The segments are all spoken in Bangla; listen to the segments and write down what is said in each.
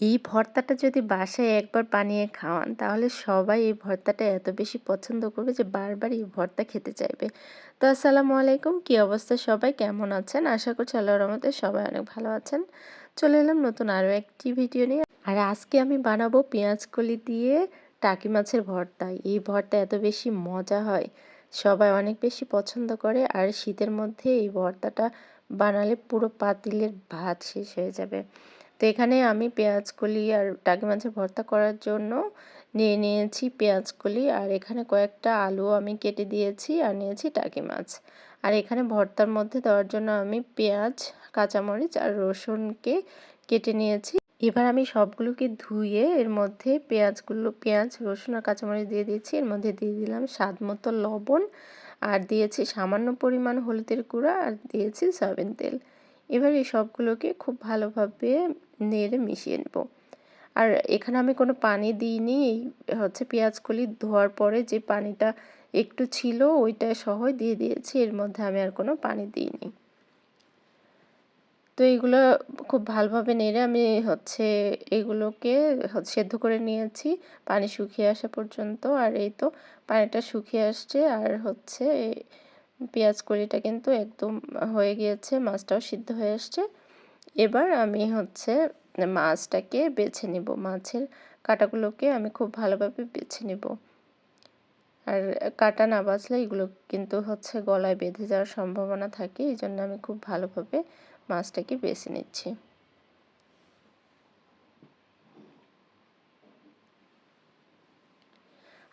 এই ভর্তাটা যদি বাসায় একবার বানিয়ে খাওয়ান, তাহলে সবাই এই ভর্তাটা এত বেশি পছন্দ করবে যে বারবার এই ভর্তা খেতে চাইবে। তো আসসালামু আলাইকুম, কী অবস্থা সবাই? কেমন আছেন? আশা করছি আল্লাহর রহমতে সবাই অনেক ভালো আছেন। চলে এলাম নতুন আরও একটি ভিডিও নিয়ে। আর আজকে আমি বানাবো পেঁয়াজ কলি দিয়ে টাকি মাছের ভর্তা। এই ভর্তা এত বেশি মজা হয়, সবাই অনেক বেশি পছন্দ করে। আর শীতের মধ্যে এই ভর্তাটা বানালে পুরো পাতিলের ভাত শেষ হয়ে যাবে। তো এখানে আমি পেঁয়াজ কলি আর টাকি মাছের ভর্তা করার জন্য নিয়ে নিয়েছি পেঁয়াজ কলি। আর এখানে কয়েকটা আলু আমি কেটে দিয়েছি আর নিয়েছি টাকি মাছ। আর এখানে ভর্তার মধ্যে দেওয়ার জন্য আমি পেঁয়াজ, কাঁচামরিচ আর রসুনকে কেটে নিয়েছি। এবার আমি সবগুলোকে ধুয়ে এর মধ্যে পেঁয়াজগুলো, পেঁয়াজ, রসুন আর কাঁচামরিচ দিয়ে দিয়েছি। এর মধ্যে দিয়ে দিলাম স্বাদ মতো লবণ। আর দিয়েছি সামান্য পরিমাণ হলুদের গুঁড়া আর দিয়েছি সয়াবিন তেল। এবার এই সবগুলোকে খুব ভালোভাবে নেড়ে মিশিয়ে নেব। আর এখানে আমি কোনো পানি দিইনি, এই হচ্ছে পেঁয়াজগুলি ধোয়ার পরে যে পানিটা একটু ছিল ওইটা সহ দিয়ে দিয়েছি, এর মধ্যে আমি আর কোনো পানি দিইনি। তো এইগুলো খুব ভালোভাবে নেড়ে আমি হচ্ছে এগুলোকে সেদ্ধ করে নিয়েছি, পানি শুকিয়ে আসা পর্যন্ত। আর এই তো পানিটা শুকিয়ে আসছে, আর হচ্ছে পেঁয়াজ কড়িটা কিন্তু একদম হয়ে গিয়েছে, মাছটাও সিদ্ধ হয়ে আসছে। এবার আমি হচ্ছে মাছটাকে বেছে নিব, মাছের কাটাগুলোকে আমি খুব ভালোভাবে বেছে নিব। আর কাটা না বাঁচলে এগুলো কিন্তু হচ্ছে গলায় বেঁধে যাওয়ার সম্ভাবনা থাকে এই জন্য আমি খুব ভালোভাবে মাছটাকে বেছে নিচ্ছি।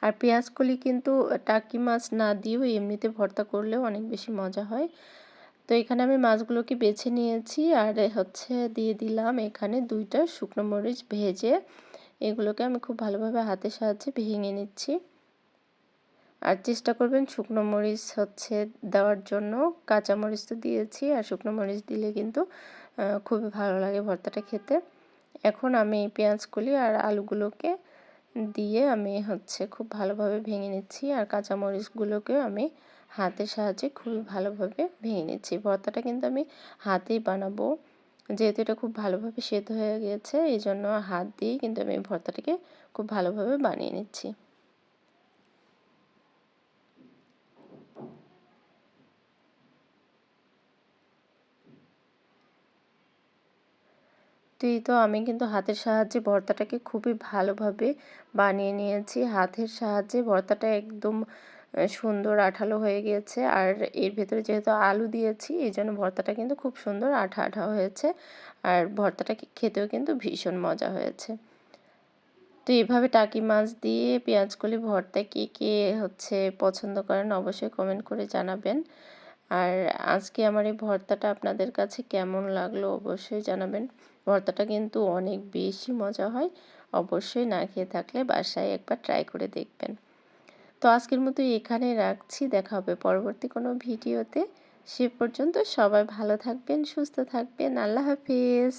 আর পেঁয়াজকলি কিন্তু টাকি মাছ না দিয়েও এমনিতে ভর্তা করলেও অনেক বেশি মজা হয়। তো এখানে আমি মাছগুলোকে বেছে নিয়েছি আর হচ্ছে দিয়ে দিলাম এখানে দুইটা শুকনো মরিচ ভেজে। এগুলোকে আমি খুব ভালোভাবে হাতের সাহায্যে ভেঙে নিচ্ছি। আর চেষ্টা করবেন শুকনো মরিচ হচ্ছে দেওয়ার জন্য। কাঁচা মরিচ তো দিয়েছি আর শুকনো মরিচ দিলে কিন্তু খুবই ভালো লাগে ভর্তাটা খেতে। এখন আমি পেঁয়াজগুলি আর আলুগুলোকে দিয়ে আমি হচ্ছে খুব ভালোভাবে ভেঙে নিচ্ছি। আর কাঁচামরিচগুলোকেও আমি হাতের সাহায্যে খুবই ভালোভাবে ভেঙে নিচ্ছি। ভর্তাটা কিন্তু আমি হাতেই বানাবো। যেহেতু এটা খুব ভালোভাবে সেদ্ধ হয়ে গিয়েছে এই জন্য হাত দিয়েই কিন্তু আমি ভর্তাটাকে খুব ভালোভাবে বানিয়ে নিচ্ছি। তো এই তো আমি কিন্তু হাতের সাহায্যে ভর্তাটাকে খুবই ভালোভাবে বানিয়ে নিয়েছি। হাতের সাহায্যে ভর্তাটা একদম সুন্দর আঠালো হয়ে গিয়েছে। আর এর ভেতরে যেহেতু আলু দিয়েছি, এই জন্য ভর্তাটা কিন্তু খুব সুন্দর আঠা আঠা হয়েছে। আর ভর্তাটা খেতেও কিন্তু ভীষণ মজা হয়েছে। তো এইভাবে টাকি মাছ দিয়ে পেঁয়াজকলি ভর্তা কে কে হচ্ছে পছন্দ করেন অবশ্যই কমেন্ট করে জানাবেন। আর আজকে আমার এই ভর্তাটা আপনাদের কাছে কেমন লাগল অবশ্যই জানাবেন। ভর্তাটা কিন্তু অনেক বেশি মজা হয়। অবশ্যই না খেয়ে থাকলে বাসায় একবার ট্রাই করে দেখবেন। তো আজকের মতো এখানে রাখছি। দেখা হবে পরবর্তী কোনো ভিডিওতে। সে পর্যন্ত সবাই ভালো থাকবেন, সুস্থ থাকবেন। আল্লাহ হাফিজ।